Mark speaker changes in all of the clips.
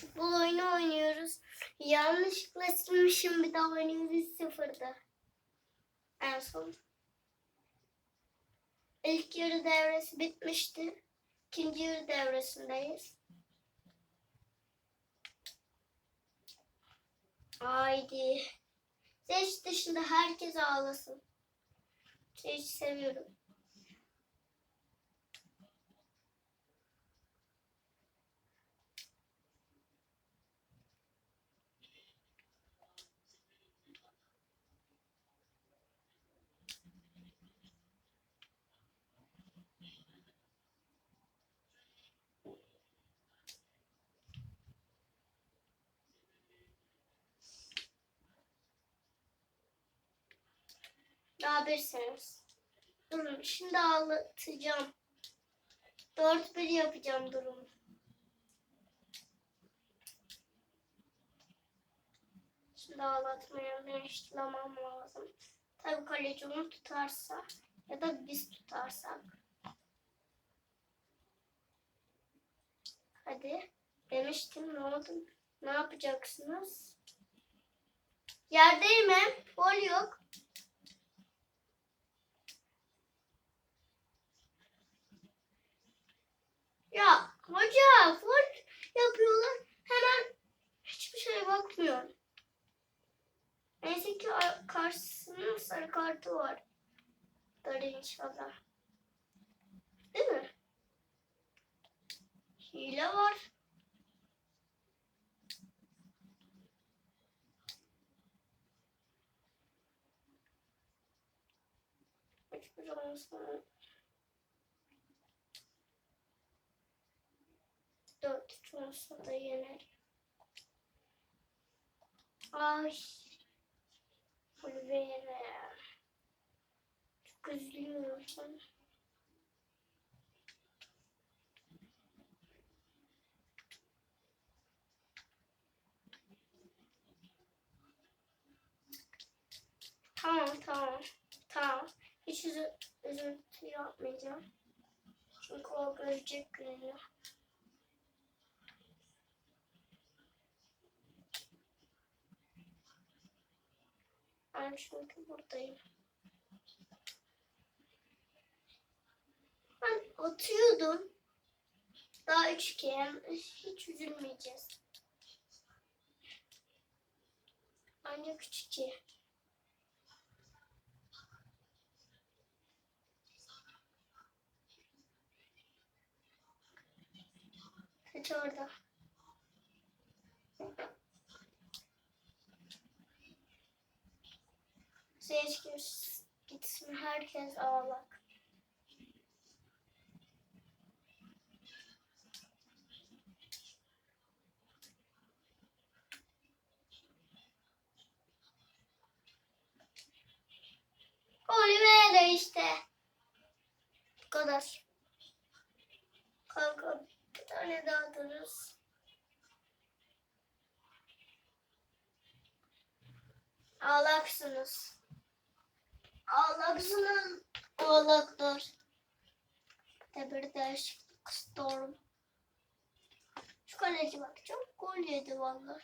Speaker 1: Futbol oyunu oynuyoruz. Yanlışlıkla silmişim bir daha oynuyoruz sıfırda. En son. İlk yarı devresi bitmişti. İkinci yarı devresindeyiz. Haydi. Seç dışında herkes ağlasın. Seç seviyorum. Daha birsiniz. Durun şimdi ağlatacağım. Dört bir yapacağım durumu. Şimdi ağlatmaya başlamam lazım. Tabii kaleci onu tutarsa ya da biz tutarsak. Hadi. Demiştim ne oldu? Ne yapacaksınız? Yerdeyim hem. Gol yok. Ya hoca full yapıyorlar. Hemen hiçbir şeye bakmıyor. Neyse ki ar- karşısının sarı kartı var. Böyle inşallah. Değil mi? Hile var. Hiçbir zaman olsa da yener. Ay. Oliveira. Çok üzülüyorum. Tamam tamam. Tamam. Hiç üzü üzüntü yapmayacağım. Çünkü o görecek gününü. Ben çünkü buradayım. Ben atıyordum. Daha üç kere hiç üzülmeyeceğiz. Ancak üç iki. Kaç orada. Gitsin herkes ağlak. Oliveira işte. Bu kadar. Kanka bir tane daha atarız. Ağlaksınız. Ağlaksınız. Ağlaklar. De bir değişiklik istiyorum. Şu kaleci bakacağım. Gol yedi valla.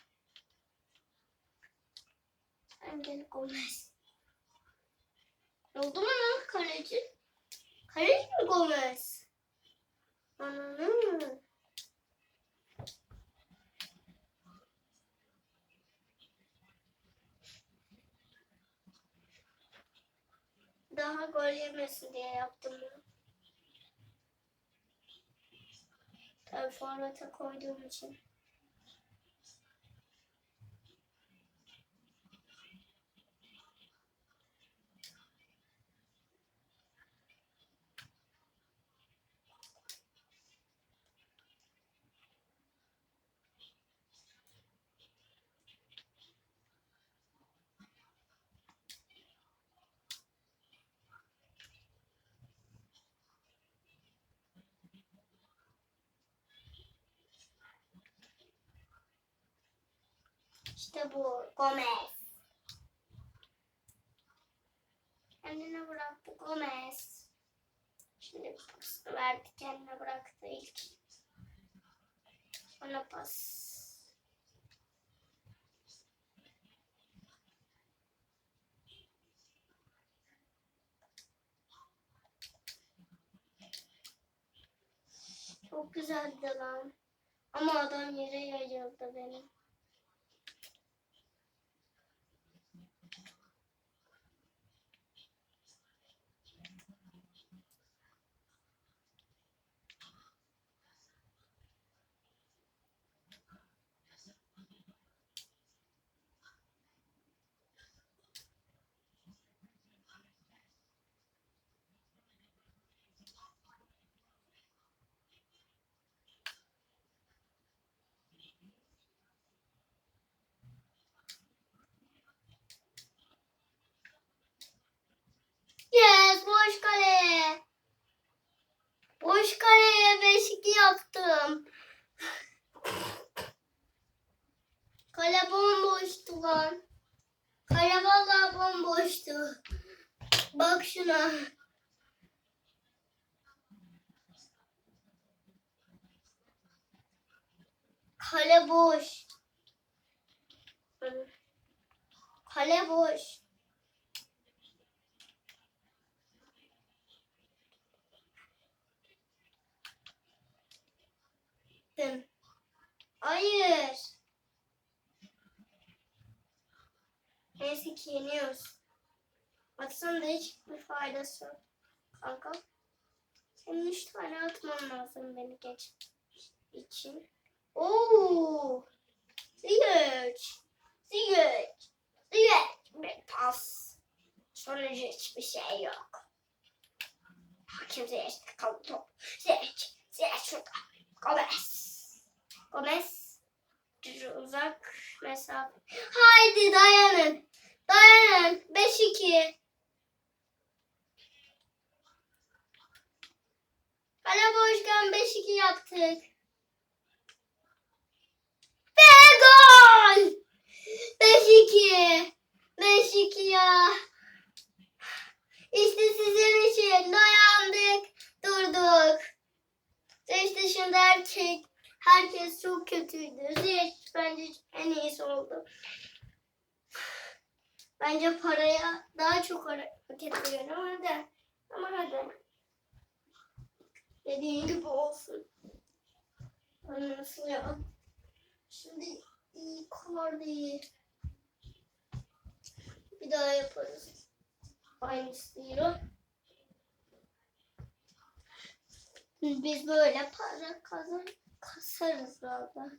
Speaker 1: Engel Gomez. Oldu mu lan kaleci? Kaleci mi Gomez? Ananı. Daha gol yemesin diye yaptım bunu. Tabii forvete koyduğum için. İşte bu Gomez. Kendine bıraktı Gomez. Şimdi pasını verdi kendine bıraktı ilk. Ona pas. Çok güzeldi lan. Ama adam yere yayıldı benim. Kale bomboştu lan. Kale vallahi bomboştu. Bak şuna. Kale boş. Kale boş. Hayır. Ki yeniyoruz. Atsan da hiçbir faydası yok. Kanka. Senin üç tane atman lazım beni geç için. Oo. Ziyech. Ziyech. Ziyech. Bir pas. Sonucu hiçbir şey yok. Hakim Ziyech'te kaldı top. Ziyech. Ziyech şurada. Gomez. Gomez. Uzak mesafe. Haydi dayanın. Dayanın. 5-2. Kale boşken 5-2 yaptık. Ve gol! 5-2. 5-2 ya. İşte sizin için dayandık, durduk. Zeyş dışında erkek, herkes çok kötüydü. Zeyş bence en iyisi oldu. Bence paraya daha çok hareket ediyorum ama hadi. Ama hadi. Dediğin gibi olsun. Ama Nasıl ya? Şimdi iyi kar değil. Bir daha yaparız. Aynısı değil. Biz böyle para kazan kasarız valla.